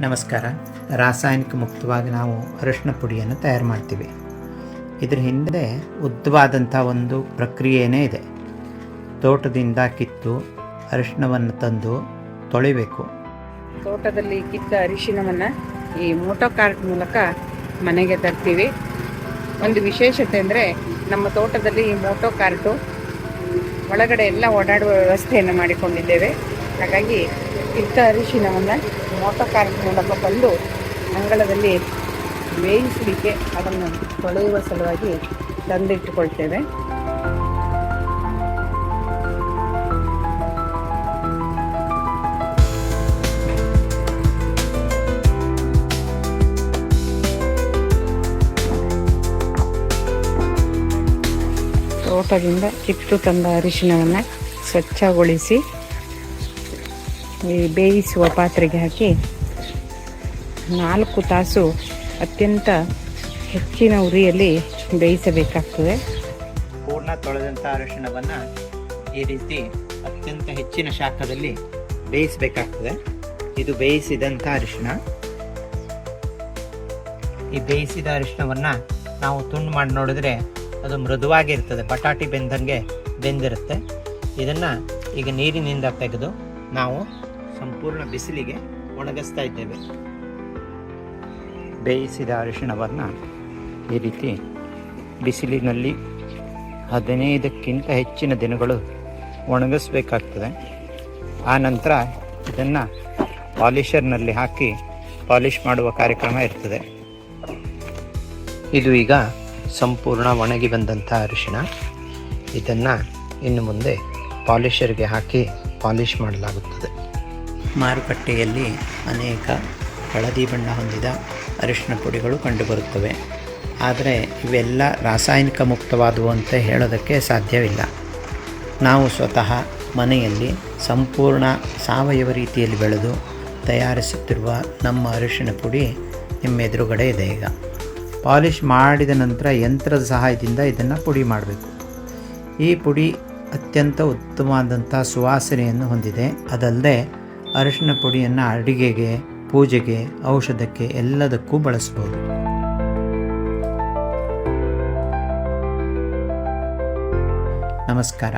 ನಮಸ್ಕಾರ. ರಾಸಾಯನಿಕ ಮುಕ್ತವಾಗಿ ನಾವು ಅರಿಶಿನ ಪುಡಿಯನ್ನು ತಯಾರು ಮಾಡ್ತೀವಿ. ಇದರ ಹಿಂದೆ ಉದ್ದವಾದಂಥ ಒಂದು ಪ್ರಕ್ರಿಯೆನೇ ಇದೆ. ತೋಟದಿಂದ ಕಿತ್ತು ಅರಿಶಿನವನ್ನು ತಂದು ತೊಳಿಬೇಕು. ತೋಟದಲ್ಲಿ ಕಿತ್ತ ಅರಿಶಿನವನ್ನು ಈ ಮೋಟೋ ಕಾರ್ಟ್ ಮೂಲಕ ಮನೆಗೆ ತರ್ತೀವಿ. ಒಂದು ವಿಶೇಷತೆ ಅಂದರೆ ನಮ್ಮ ತೋಟದಲ್ಲಿ ಈ ಮೋಟೋ ಕಾರ್ಟು ಒಳಗಡೆ ಎಲ್ಲ ಓಡಾಡುವ ವ್ಯವಸ್ಥೆಯನ್ನು ಮಾಡಿಕೊಂಡಿದ್ದೇವೆ. ಹಾಗಾಗಿ ಕಿತ್ತ ಅರಿಶಿನವನ್ನು ಮೋಟೋ ಕಾರ್ಟ್ ಮೂಲಕ ಬಂದು ಅಂಗಳದಲ್ಲಿ ಬೇಯಿಸಲಿಕ್ಕೆ ಅದನ್ನು ತೊಳೆಯುವ ಸಲುವಾಗಿ ತಂದಿಟ್ಟುಕೊಳ್ತೇವೆ. ತೋಟದಿಂದ ಕಿತ್ತು ತಂದ ಅರಿಶಿನವನ್ನು ಸ್ವಚ್ಛಗೊಳಿಸಿ ಈ ಬೇಯಿಸುವ ಪಾತ್ರೆಗೆ ಹಾಕಿ ನಾಲ್ಕು ತಾಸು ಅತ್ಯಂತ ಹೆಚ್ಚಿನ ಉರಿಯಲ್ಲಿ ಬೇಯಿಸಬೇಕಾಗ್ತದೆ. ಪೂರ್ಣ ತೊಳೆದಂಥ ಅರಿಶಿಣವನ್ನು ಈ ರೀತಿ ಅತ್ಯಂತ ಹೆಚ್ಚಿನ ಶಾಖದಲ್ಲಿ ಬೇಯಿಸಬೇಕಾಗ್ತದೆ. ಇದು ಬೇಯಿಸಿದಂಥ ಅರಿಶಿಣ. ಈ ಬೇಯಿಸಿದ ಅರಿಶಿಣವನ್ನು ನಾವು ತುಂಡು ಮಾಡಿ ನೋಡಿದ್ರೆ ಅದು ಮೃದುವಾಗಿರ್ತದೆ ಬಟಾಟಿ ಬೆಂದಂಗೆ ಬೆಂದಿರುತ್ತೆ. ಇದನ್ನು ಈಗ ನೀರಿನಿಂದ ತೆಗೆದು ನಾವು ಸಂಪೂರ್ಣ ಬಿಸಿಲಿಗೆ ಒಣಗಿಸ್ತಾ ಇದ್ದೇವೆ. ಬೇಯಿಸಿದ ಅರಿಶಿಣವನ್ನು ಈ ರೀತಿ ಬಿಸಿಲಿನಲ್ಲಿ ಹದಿನೈದಕ್ಕಿಂತ ಹೆಚ್ಚಿನ ದಿನಗಳು ಒಣಗಿಸ್ಬೇಕಾಗ್ತದೆ. ಆ ನಂತರ ಇದನ್ನು ಪಾಲಿಷರ್ನಲ್ಲಿ ಹಾಕಿ ಪಾಲಿಷ್ ಮಾಡುವ ಕಾರ್ಯಕ್ರಮ ಇರ್ತದೆ. ಇದು ಈಗ ಸಂಪೂರ್ಣ ಒಣಗಿ ಬಂದಂಥ ಅರಿಶಿಣ. ಇದನ್ನು ಇನ್ನು ಮುಂದೆ ಪಾಲಿಷರ್ಗೆ ಹಾಕಿ ಪಾಲಿಷ್ ಮಾಡಲಾಗುತ್ತದೆ. ಮಾರುಕಟ್ಟೆಯಲ್ಲಿ ಅನೇಕ ಹಳದಿ ಬಣ್ಣ ಹೊಂದಿದ ಅರಿಶಿನ ಪುಡಿಗಳು ಕಂಡುಬರುತ್ತವೆ. ಆದರೆ ಇವೆಲ್ಲ ರಾಸಾಯನಿಕ ಮುಕ್ತವಾದವು ಅಂತ ಹೇಳೋದಕ್ಕೆ ಸಾಧ್ಯವಿಲ್ಲ. ನಾವು ಸ್ವತಃ ಮನೆಯಲ್ಲಿ ಸಂಪೂರ್ಣ ಸಾವಯವ ರೀತಿಯಲ್ಲಿ ಬೆಳೆದು ತಯಾರಿಸುತ್ತಿರುವ ನಮ್ಮ ಅರಿಶಿನ ಪುಡಿ ನಿಮ್ಮೆದುರುಗಡೆ ಇದೆ ಈಗ. ಪಾಲಿಷ್ ಮಾಡಿದ ನಂತರ ಯಂತ್ರದ ಸಹಾಯದಿಂದ ಇದನ್ನು ಪುಡಿ ಮಾಡಬೇಕು. ಈ ಪುಡಿ ಅತ್ಯಂತ ಉತ್ತಮವಾದಂಥ ಸುವಾಸನೆಯನ್ನು ಹೊಂದಿದೆ. ಅದಲ್ಲದೆ ಅರಿಶಿಣ ಪುಡಿಯನ್ನು ಅಡುಗೆಗೆ ಪೂಜೆಗೆ ಔಷಧಕ್ಕೆ ಎಲ್ಲದಕ್ಕೂ ಬಳಸ್ಬೋದು. ನಮಸ್ಕಾರ.